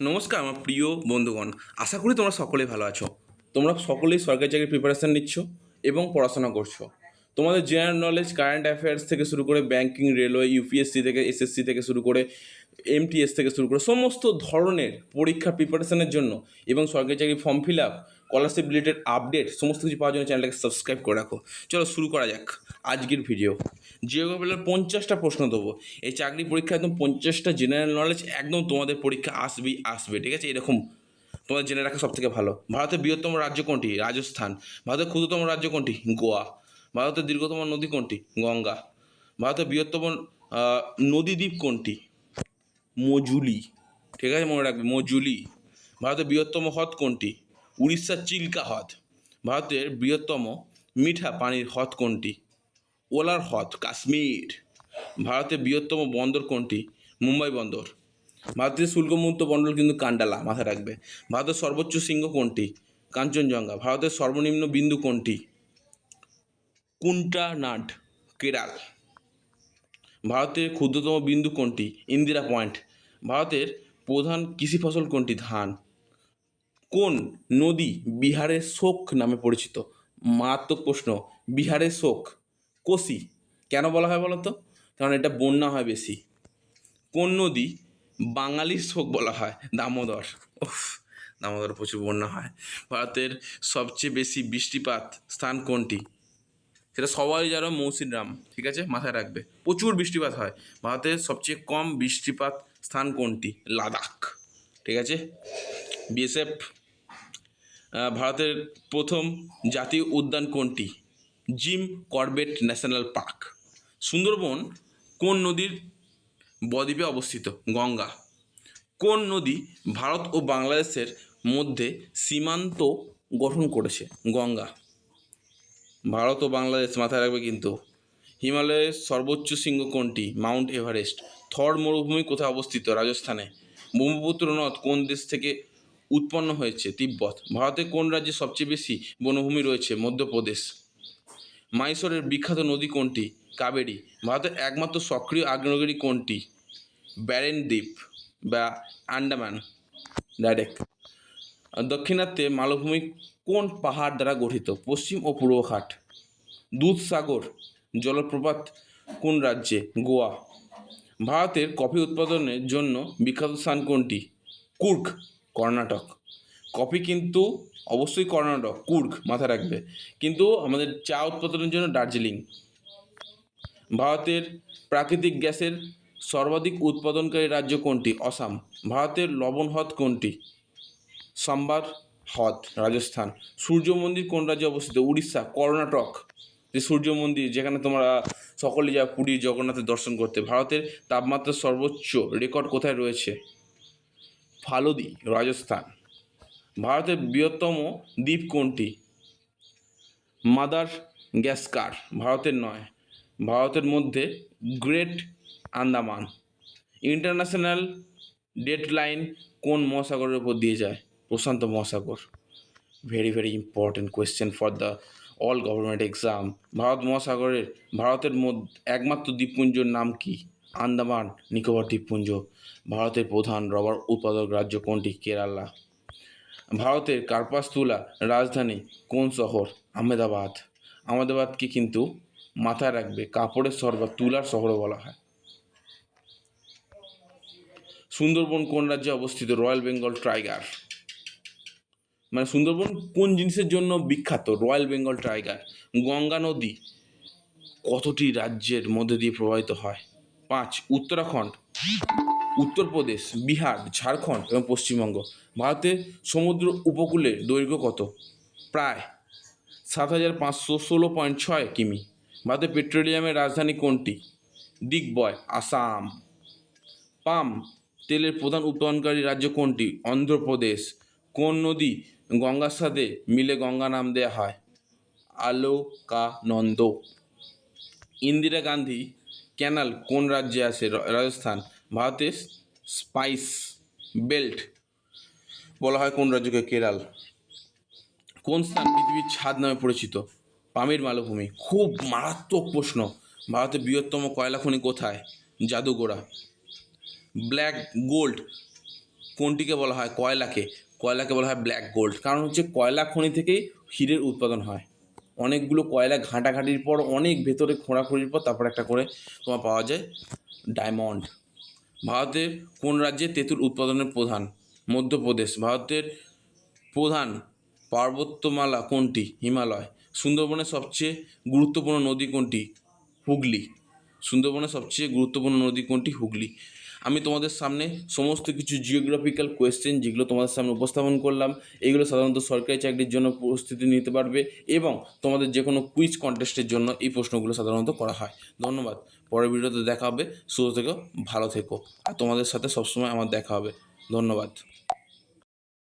নমস্কার, আমার প্রিয় বন্ধুগণ। আশা করি তোমরা সকলেই ভালো আছো। তোমরা সকলেই সরকারি চাকরির প্রিপারেশান নিচ্ছ এবং পড়াশোনা করছ। তোমাদের জেনারেল নলেজ কারেন্ট অ্যাফেয়ার্স থেকে শুরু করে ব্যাঙ্কিং রেলওয়ে ইউপিএসসি থেকে এসএসসি থেকে শুরু করে এমটিএস থেকে শুরু করে সমস্ত ধরনের পরীক্ষা প্রিপারেশানের জন্য এবং সরকারি চাকরি form fill up scholarship related update সমস্ত কিছু পাওয়ার জন্য চ্যানেলটাকে সাবস্ক্রাইব করে রাখো। চলো শুরু করা যাক আজকের ভিডিও জিওগ্রাফির পঞ্চাশটা প্রশ্ন দেবো। এই চাকরি পরীক্ষা একদম পঞ্চাশটা জেনারেল নলেজ একদম তোমাদের পরীক্ষা আসবেই, আসবে, ঠিক আছে? এরকম তোমাদের জেনে রাখা সব থেকে ভালো। ভারতের বৃহত্তম রাজ্য কোনটি? রাজস্থান। ভারতের ক্ষুদ্রতম রাজ্য কোনটি? গোয়া। ভারতের দীর্ঘতম নদী কোনটি? গঙ্গা। ভারতের বৃহত্তম নদী দ্বীপ কোনটি? মজুলি। ঠিক আছে? মনে রাখবে, মজুলি। ভারতের বৃহত্তম হ্রদ কোনটি? উড়িষ্যার চিল্কা হ্রদ ভারতের বৃহত্তম মিঠা পানির হ্রদ কোনটি? ওলার হ্রদ, কাশ্মীর। ভারতের বৃহত্তম বন্দর কোনটি? মুম্বাই বন্দর। ভারতের শুল্কমুক্ত মণ্ডল কিন্তু কান্ডালা, মাথায় রাখবে। ভারতের সর্বোচ্চ শৃঙ্গ কোনটি? কাঞ্চনজঙ্ঘা। ভারতের সর্বনিম্ন বিন্দু কোনটি? কুন্টানাড, কেরাল। ভারতের ক্ষুদ্রতম বিন্দু কোনটি? ইন্দিরা পয়েন্ট। ভারতের প্রধান কৃষি ফসল কোনটি? ধান। কোন নদী বিহারের শোক নামে পরিচিত? মারাত্মক প্রশ্ন। বিহারের শোক, কোসি। কেন বলা হয় বলো তো কারণ এটা বন্যা হয় বেশি। কোন নদী বাঙালির শোক বলা হয়? দামোদর। দামোদর প্রচুর বন্যা হয়। ভারতের সবচেয়ে বেশি বৃষ্টিপাত স্থান কোনটি? সেটা সবাই জানো, মৌসিনরাম, ঠিক আছে? মাথায় রাখবে। প্রচুর বৃষ্টিপাত হয়। ভারতের সবচেয়ে কম বৃষ্টিপাত স্থান কোনটি? লাদাখ, ঠিক আছে? বিএসএফ ভারতের প্রথম জাতীয় উদ্যান কোনটি? Jim Corbett national park. Sundarban কোন নদীর বদ্বীপে অবস্থিত? গঙ্গা। কোন নদী ভারত ও বাংলাদেশের মধ্যে সীমান্ত গঠন করেছে? গঙ্গা। ভারত ও বাংলাদেশ মাথায় রাখবে কিন্তু। হিমালয়ের সর্বোচ্চ শৃঙ্গ কোনটি? Mount Everest. থর মরুভূমি কোথায় অবস্থিত? রাজস্থানে। ব্রহ্মপুত্র নদ কোন দেশ থেকে উৎপন্ন হয়েছে, তিব্বত। ভারতের কোন রাজ্যে সবচেয়ে বেশি বনভূমি রয়েছে? মধ্যপ্রদেশ। মাইসোরের বিখ্যাত নদী কোনটি? কাবেরী। ভারতের একমাত্র সক্রিয় আগ্নেয়গিরি কোনটি? ব্যারেন দ্বীপ বা আন্ডামান ডাইরেক্ট। আর দক্ষিণাত্যে মালভূমি কোন পাহাড় দ্বারা গঠিত? পশ্চিম ও পূর্ব ঘাট। দুধসাগর জলপ্রপাত কোন রাজ্যে? গোয়া। ভারতের কফি উৎপাদনের জন্য বিখ্যাত স্থান কোনটি? কুর্গ। কর্ণাটক। কফি কিন্তু অবশ্যই কর্ণাটক, কুর্গ মাথায় রাখবে। কিন্তু আমাদের চা উৎপাদনের জন্য দার্জিলিং। ভারতের প্রাকৃতিক গ্যাসের সর্বাধিক উৎপাদনকারী রাজ্য কোনটি? অসম। ভারতের লবণ হ্রদ কোনটি? সাম্বার হ্রদ, রাজস্থান। সূর্য মন্দির কোন রাজ্যে অবস্থিত? উড়িষ্যা, কর্ণাটক। যে সূর্য মন্দির, যেখানে তোমরা সকলে যা পুরী, জগন্নাথের দর্শন করতে, ভারতের তাপমাত্রা সর্বোচ্চ রেকর্ড কোথায় রয়েছে? ফালুদি, রাজস্থান। ভারতের বৃহত্তম দ্বীপ কোনটি? মাদার গ্যাসকার, ভারতের নয়। ভারতের মধ্যে গ্রেট আন্দামান। ইন্টারন্যাশনাল ডেডলাইন কোন মহাসাগরের উপর দিয়ে যায়? প্রশান্ত মহাসাগর। Very very important question for the all government exam Bharat মহাসাগরের, ভারতের মধ্যে একমাত্র দ্বীপপুঞ্জর নাম কি? আন্দামান, নিকোবর দ্বীপপুঞ্জ, ভারতের প্রধান রবার উৎপাদক রাজ্য কোনটি? কেরালা। ভারতের কার্পাসতুলা রাজধানী কোন শহর? আহমেদাবাদ। আহমেদাবাদকে কিন্তু মাথায় রাখবে, কাপড়ের শহর বা তুলার শহরও বলা হয়। সুন্দরবন কোন রাজ্যে অবস্থিত? Royal Bengal tiger. মানে সুন্দরবন কোন জিনিসের জন্য বিখ্যাত? Royal Bengal tiger. গঙ্গা নদী কতটি রাজ্যের মধ্যে দিয়ে প্রবাহিত হয়? পাঁচ উত্তরাখণ্ড, উত্তরপ্রদেশ, বিহার, ঝাড়খণ্ড এবং পশ্চিমবঙ্গ। ভারতের সমুদ্র উপকূলের দৈর্ঘ্য কত? প্রায় সাত হাজার পাঁচশো ষোলো পয়েন্ট ছয় কিমি। ভারতের পেট্রোলিয়ামের রাজধানী কোনটি? দিগ্বয়, আসাম। পাম তেলের প্রধান উৎপাদনকারী রাজ্য কোনটি? অন্ধ্রপ্রদেশ। কোন নদী গঙ্গার সাথে মিলে গঙ্গা নাম দেওয়া হয়? আলোকানন্দ। ইন্দিরা গান্ধী ক্যানাল কোন রাজ্যে আছে? রাজস্থান, ভারতের স্পাইস বেল্ট বলা হয় কোন রাজ্যকে? কেরাল। কোন স্থান পৃথিবীর ছাদ নামে পরিচিত? পামির মালভূমি। খুব মারাত্মক প্রশ্ন। ভারতের বৃহত্তম কয়লা খনি কোথায়? জাদুগোড়া ব্ল্যাক গোল্ড কোনটিকে বলা হয়? কয়লাকে। কয়লাকে বলা হয় ব্ল্যাক গোল্ড। কারণ হচ্ছে কয়লা খনি থেকেই হীরের উৎপাদন হয়। অনেকগুলো কয়লা ঘাঁটাঘাঁটির পর, অনেক ভেতরে খোঁড়াখুঁড়ির পর তারপর একটা করে তোমার পাওয়া যায় ডায়মন্ড। ভারতের কোন রাজ্যে তেঁতুল উৎপাদনের প্রধান? মধ্যপ্রদেশ। ভারতের প্রধান পার্বত্যমালা কোনটি? হিমালয়। সুন্দরবনের সবচেয়ে গুরুত্বপূর্ণ নদী কোনটি? হুগলি। সুন্দরবনের সবচেয়ে গুরুত্বপূর্ণ নদী কোনটি? হুগলি। আমি তোমাদের সামনে সমস্ত কিছু জিওগ্রাফিক্যাল কোয়েশ্চেন যেগুলো তোমাদের সামনে উপস্থাপন করলাম এইগুলো সাধারণত সরকারি চাকরির জন্য প্রস্তুতি নিতে পারবে এবং তোমাদের যে কোনো কুইজ কন্টেস্টের জন্য এই প্রশ্নগুলো সাধারণত করা হয়। ধন্যবাদ। পরের ভিডিওতে দেখা হবে। সুস্থ থেকো ভালো থেকো। আর তোমাদের সাথে সবসময় আমার দেখা হবে। ধন্যবাদ।